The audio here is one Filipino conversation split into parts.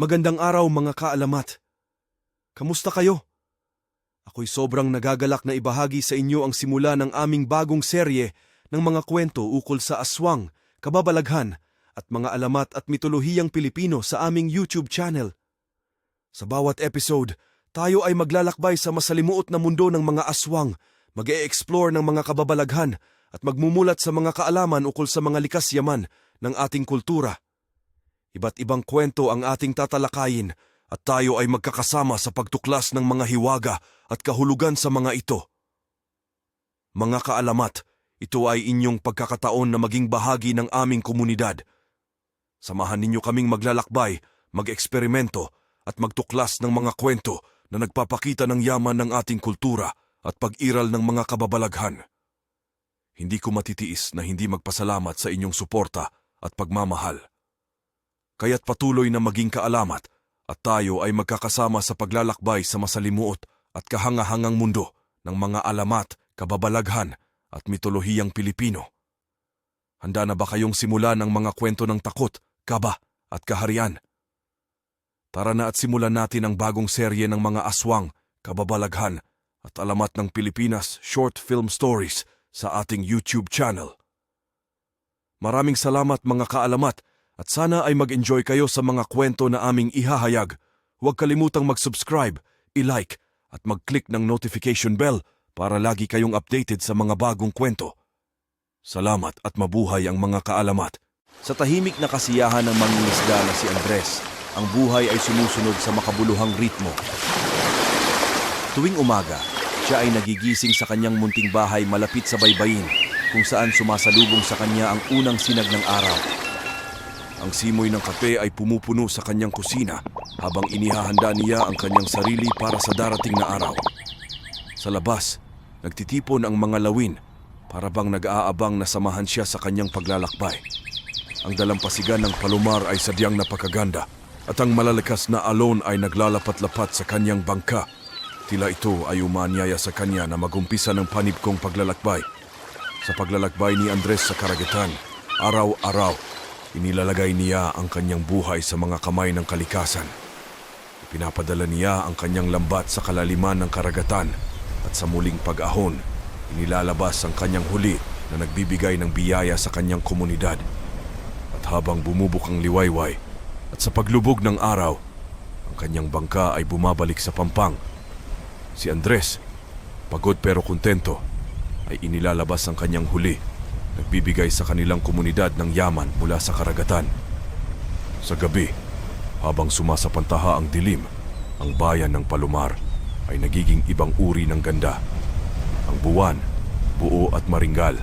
Magandang araw mga kaalamat. Kamusta kayo? Ako'y sobrang nagagalak na ibahagi sa inyo ang simula ng aming bagong serye ng mga kwento ukol sa aswang, kababalaghan, at mga alamat at mitolohiyang Pilipino sa aming YouTube channel. Sa bawat episode, tayo ay maglalakbay sa masalimuot na mundo ng mga aswang, mag explore ng mga kababalaghan, at magmumulat sa mga kaalaman ukol sa mga likas yaman ng ating kultura. Iba't ibang kwento ang ating tatalakayin at tayo ay magkakasama sa pagtuklas ng mga hiwaga at kahulugan sa mga ito. Mga kaalamat, ito ay inyong pagkakataon na maging bahagi ng aming komunidad. Samahan ninyo kaming maglalakbay, mag-eksperimento at magtuklas ng mga kwento na nagpapakita ng yaman ng ating kultura at pag-iral ng mga kababalaghan. Hindi ko matitiis na hindi magpasalamat sa inyong suporta at pagmamahal. Kaya't patuloy na maging kaalamat at tayo ay magkakasama sa paglalakbay sa masalimuot at kahangahangang mundo ng mga alamat, kababalaghan at mitolohiyang Pilipino. Handa na ba kayong simula ng mga kwento ng takot, kaba at kaharian? Tara na at simulan natin ang bagong serye ng mga aswang, kababalaghan at alamat ng Pilipinas short film stories sa ating YouTube channel. Maraming salamat mga kaalamat at sana ay mag-enjoy kayo sa mga kwento na aming ihahayag. Huwag kalimutang mag-subscribe, i-like at mag-click ng notification bell para lagi kayong updated sa mga bagong kwento. Salamat at mabuhay ang mga kaalamat. Sa tahimik na kasiyahan ng mangingisda na si Andres, ang buhay ay sumusunod sa makabuluhang ritmo. Tuwing umaga, siya ay nagigising sa kanyang munting bahay malapit sa baybayin kung saan sumasalubong sa kanya ang unang sinag ng araw. Ang simoy ng kape ay pumupuno sa kanyang kusina habang inihahanda niya ang kanyang sarili para sa darating na araw. Sa labas, nagtitipon ang mga lawin para bang nag-aabang na samahan siya sa kanyang paglalakbay. Ang dalampasigan ng palomar ay sadyang napakaganda at ang malalakas na alon ay naglalapat-lapat sa kanyang bangka. Tila ito ay umanyaya sa kanya na magumpisa ng panib kong paglalakbay. Sa paglalakbay ni Andres sa karagatan, araw-araw, inilalagay niya ang kanyang buhay sa mga kamay ng kalikasan. Pinapadala niya ang kanyang lambat sa kalaliman ng karagatan at sa muling pag-ahon, inilalabas ang kanyang huli na nagbibigay ng biyaya sa kanyang komunidad. At habang bumubok ang liwayway at sa paglubog ng araw, ang kanyang bangka ay bumabalik sa pampang. Si Andres, pagod pero kontento, ay inilalabas ang kanyang huli, nagbibigay sa kanilang komunidad ng yaman mula sa karagatan. Sa gabi, habang sumasapantaha ang dilim, ang bayan ng Palomar ay nagiging ibang uri ng ganda. Ang buwan, buo at maringgal,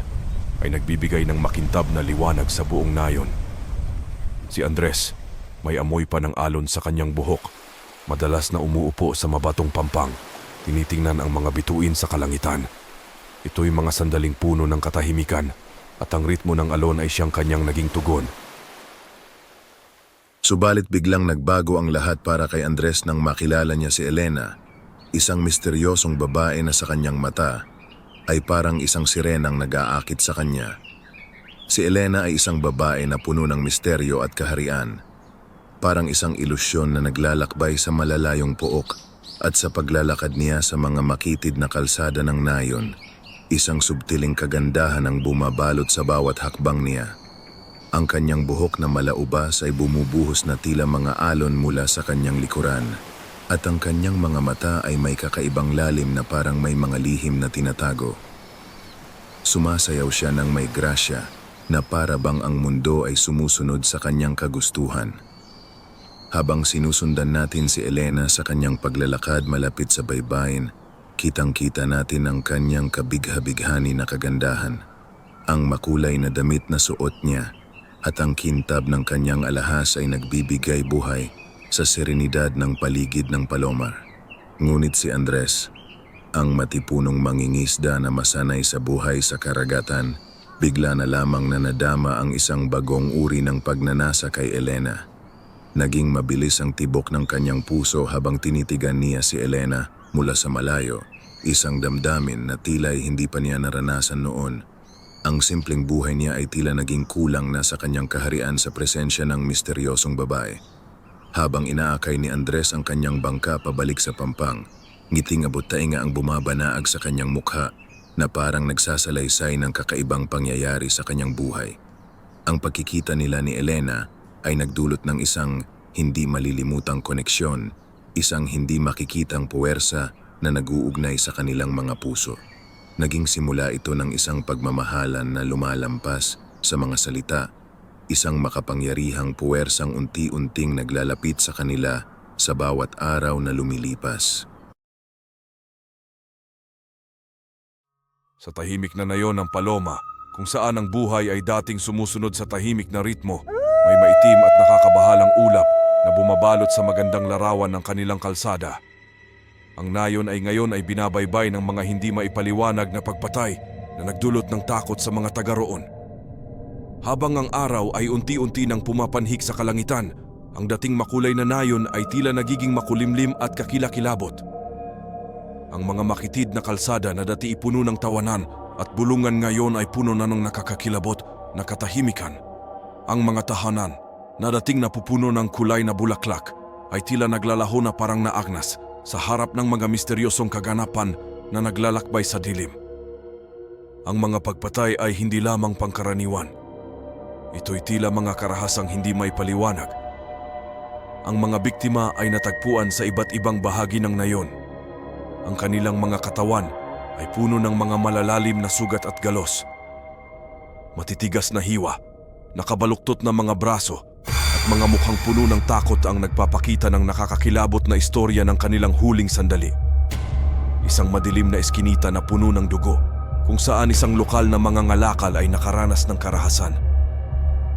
ay nagbibigay ng makintab na liwanag sa buong nayon. Si Andres, may amoy pa ng alon sa kanyang buhok. Madalas na umuupo sa mabatong pampang, tinitingnan ang mga bituin sa kalangitan. Ito'y mga sandaling puno ng katahimikan at ang ritmo ng alon ay siyang kanyang naging tugon. Subalit biglang nagbago ang lahat para kay Andres nang makilala niya si Elena, isang misteryosong babae na sa kanyang mata ay parang isang sirenang nag-aakit sa kanya. Si Elena ay isang babae na puno ng misteryo at kaharian, parang isang ilusyon na naglalakbay sa malalayong pook at sa paglalakad niya sa mga makitid na kalsada ng nayon, isang subtiling kagandahan ang bumabalot sa bawat hakbang niya. Ang kanyang buhok na malaubas ay bumubuhos na tila mga alon mula sa kanyang likuran at ang kanyang mga mata ay may kakaibang lalim na parang may mga lihim na tinatago. Sumasayaw siya ng may grasya na para bang ang mundo ay sumusunod sa kanyang kagustuhan. Habang sinusundan natin si Elena sa kanyang paglalakad malapit sa baybayin, kitang-kita natin ang kanyang kabigha-bighani na kagandahan. Ang makulay na damit na suot niya at ang kintab ng kanyang alahas ay nagbibigay buhay sa serenidad ng paligid ng Palomar. Ngunit si Andres, ang matipunong mangingisda na masanay sa buhay sa karagatan, bigla na lamang na nadama ang isang bagong uri ng pagnanasa kay Elena. Naging mabilis ang tibok ng kanyang puso habang tinitigan niya si Elena mula sa malayo, isang damdamin na tila'y hindi pa niya naranasan noon. Ang simpleng buhay niya ay tila naging kulang na sa kanyang kaharian sa presensya ng misteryosong babae. Habang inaakay ni Andres ang kanyang bangka pabalik sa pampang, ngiting abot tainga ang bumabanaag sa kanyang mukha na parang nagsasalaysay ng kakaibang pangyayari sa kanyang buhay. Ang pagkikita nila ni Elena ay nagdulot ng isang hindi malilimutang koneksyon, isang hindi makikitang puwersa na naguugnay sa kanilang mga puso. Naging simula ito ng isang pagmamahalan na lumalampas sa mga salita, isang makapangyarihang puwersang unti-unting naglalapit sa kanila sa bawat araw na lumilipas. Sa tahimik na nayon ng Paloma, kung saan ang buhay ay dating sumusunod sa tahimik na ritmo, may maitim at nakakabahalang ulap na bumabalot sa magandang larawan ng kanilang kalsada. Ang nayon ay ngayon ay binabaybay ng mga hindi maipaliwanag na pagpatay na nagdulot ng takot sa mga taga roon. Habang ang araw ay unti-unti nang pumapanhik sa kalangitan, ang dating makulay na nayon ay tila nagiging makulimlim at kakilakilabot. Ang mga makitid na kalsada na dati ipuno ng tawanan at bulungan ngayon ay puno na ng nakakakilabot na katahimikan. Ang mga tahanan na dating napupuno ng kulay na bulaklak ay tila naglalaho na parang naagnas sa harap ng mga misteryosong kaganapan na naglalakbay sa dilim. Ang mga pagpatay ay hindi lamang pangkaraniwan. Ito'y tila mga karahasang hindi may paliwanag. Ang mga biktima ay natagpuan sa iba't ibang bahagi ng nayon. Ang kanilang mga katawan ay puno ng mga malalalim na sugat at galos. Matitigas na hiwa, nakabaluktot na mga braso mga mukhang puno ng takot ang nagpapakita ng nakakakilabot na istorya ng kanilang huling sandali. Isang madilim na eskinita na puno ng dugo kung saan isang lokal na mga ngalakal ay nakaranas ng karahasan.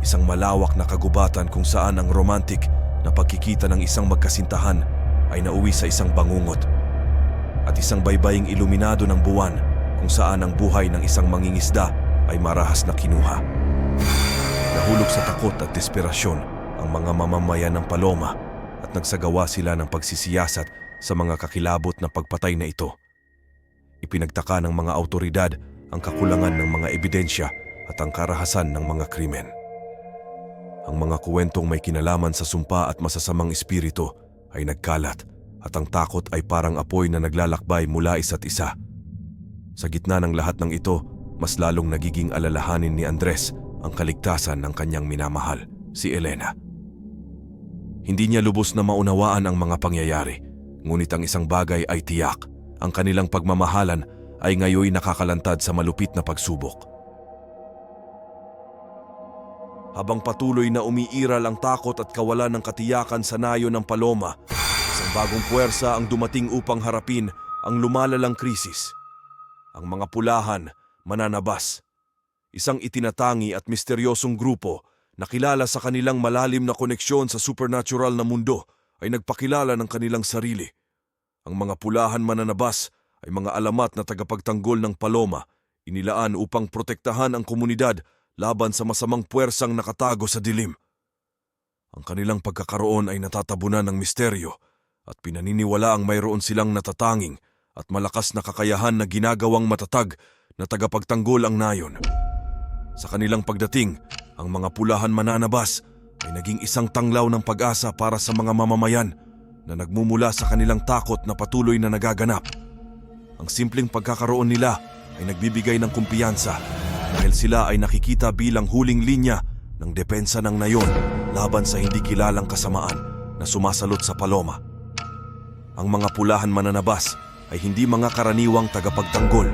Isang malawak na kagubatan kung saan ang romantic na pagkikita ng isang magkasintahan ay nauwi sa isang bangungot at isang baybaying iluminado ng buwan kung saan ang buhay ng isang mangingisda ay marahas na kinuha. Nahulog sa takot at desperasyon ang mga mamamayan ng Paloma at nagsagawa sila ng pagsisiyasat sa mga kakilabot na pagpatay na ito. Ipinagtaka ng mga autoridad ang kakulangan ng mga ebidensya at ang karahasan ng mga krimen. Ang mga kuwentong may kinalaman sa sumpa at masasamang espiritu ay nagkalat at ang takot ay parang apoy na naglalakbay mula isa't isa. Sa gitna ng lahat ng ito, mas lalong nagiging alalahanin ni Andres ang kaligtasan ng kanyang minamahal, si Elena. Hindi niya lubos na maunawaan ang mga pangyayari, ngunit ang isang bagay ay tiyak. Ang kanilang pagmamahalan ay ngayoy nakakalantad sa malupit na pagsubok. Habang patuloy na umiiral ang takot at kawalan ng katiyakan sa nayo ng Paloma, isang bagong puwersa ang dumating upang harapin ang lumalalang krisis. Ang mga pulahan, mananabas. Isang itinatangi at misteryosong grupo na kilala sa kanilang malalim na koneksyon sa supernatural na mundo ay nagpakilala ng kanilang sarili. Ang mga pulahan mananabas ay mga alamat na tagapagtanggol ng Paloma, inilaan upang protektahan ang komunidad laban sa masamang puwersang nakatago sa dilim. Ang kanilang pagkakaroon ay natatabunan ng misteryo at pinaniniwala ang mayroon silang natatanging at malakas na kakayahan na ginagawang matatag na tagapagtanggol ang nayon. Sa kanilang pagdating, ang mga pulahan mananabas ay naging isang tanglaw ng pag-asa para sa mga mamamayan na nagmumula sa kanilang takot na patuloy na nagaganap. Ang simpleng pagkakaroon nila ay nagbibigay ng kumpiyansa dahil sila ay nakikita bilang huling linya ng depensa ng nayon laban sa hindi kilalang kasamaan na sumasalot sa Paloma. Ang mga pulahan mananabas ay hindi mga karaniwang tagapagtanggol.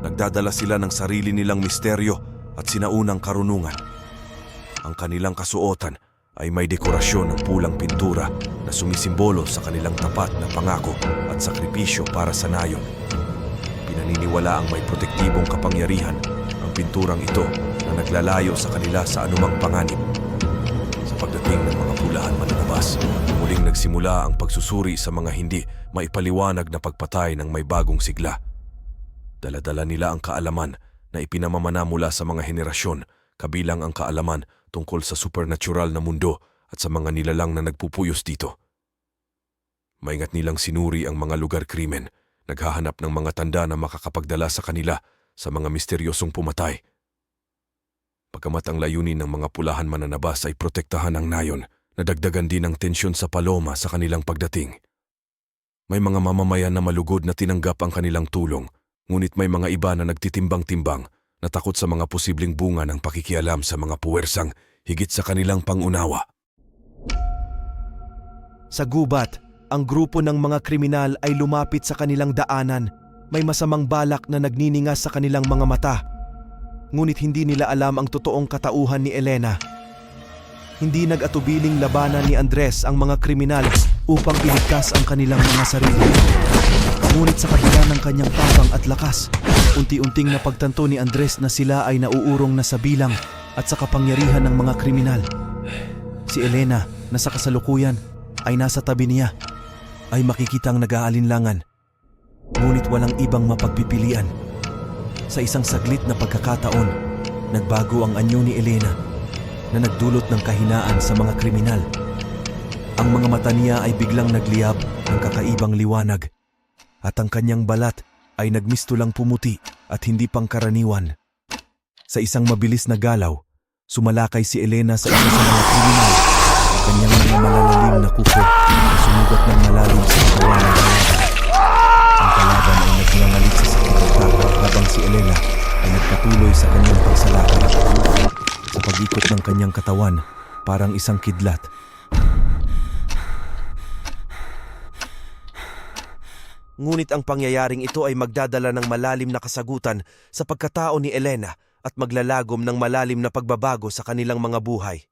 Nagdadala sila ng sarili nilang misteryo at sinaunang karunungan. Ang kanilang kasuotan ay may dekorasyon ng pulang pintura na sumisimbolo sa kanilang tapat na pangako at sakripisyo para sa nayon. Pinaniniwala ang may protektibong kapangyarihan ang pinturang ito na naglalayo sa kanila sa anumang panganib. Sa pagdating ng mga pulahan mananabas, muling nagsimula ang pagsusuri sa mga hindi maipaliwanag na pagpatay ng may bagong sigla. Daladala nila ang kaalaman na ipinamamana mula sa mga henerasyon kabilang ang kaalaman tungkol sa supernatural na mundo at sa mga nilalang na nagpupuyos dito. Maingat nilang sinuri ang mga lugar krimen, naghahanap ng mga tanda na makakapagdala sa kanila sa mga misteryosong pumatay. Pagkamat ang layunin ng mga pulahan mananabas ay protektahan ang nayon Nadagdagan din ang tensyon sa Paloma sa kanilang pagdating. May mga mamamayan na malugod na tinanggap ang kanilang tulong, ngunit may mga iba na nagtitimbang-timbang na takot sa mga posibleng bunga ng pakikialam sa mga puwersang higit sa kanilang pangunawa. Sa gubat, ang grupo ng mga kriminal ay lumapit sa kanilang daanan. May masamang balak na nagniningas sa kanilang mga mata. Ngunit hindi nila alam ang totoong katauhan ni Elena. Hindi nag-atubiling labanan ni Andres ang mga kriminal upang iligtas ang kanilang mga sarili. Ngunit sa kabila ng kanyang tapang at lakas, unti-unting napagtanto ni Andres na sila ay nauurong na sa bilang at sa kapangyarihan ng mga kriminal. Si Elena, na sa kasalukuyan, ay nasa tabi niya, ay makikitang nag-aalinlangan. Ngunit walang ibang mapagpipilian. Sa isang saglit na pagkakataon, nagbago ang anyo ni Elena na nagdulot ng kahinaan sa mga kriminal. Ang mga mata niya ay biglang nagliyab ng kakaibang liwanag at ang kanyang balat ay nagmistulang pumuti at hindi pangkaraniwan. Sa isang mabilis na galaw, sumalakay si Elena sa isa sa mga kriminal. Kanyang mga malalalim na kuko ay sumugat ng malalim sa katawan ng kalaban. Ang kalaban ay nagngangalit sa sakit habang si Elena ay nagpatuloy sa kanyang pagsalakay. Sa pag-ikot ng kanyang katawan, parang isang kidlat. Ngunit ang pangyayaring ito ay magdadala ng malalim na kasagutan sa pagkatao ni Elena at maglalagom ng malalim na pagbabago sa kanilang mga buhay.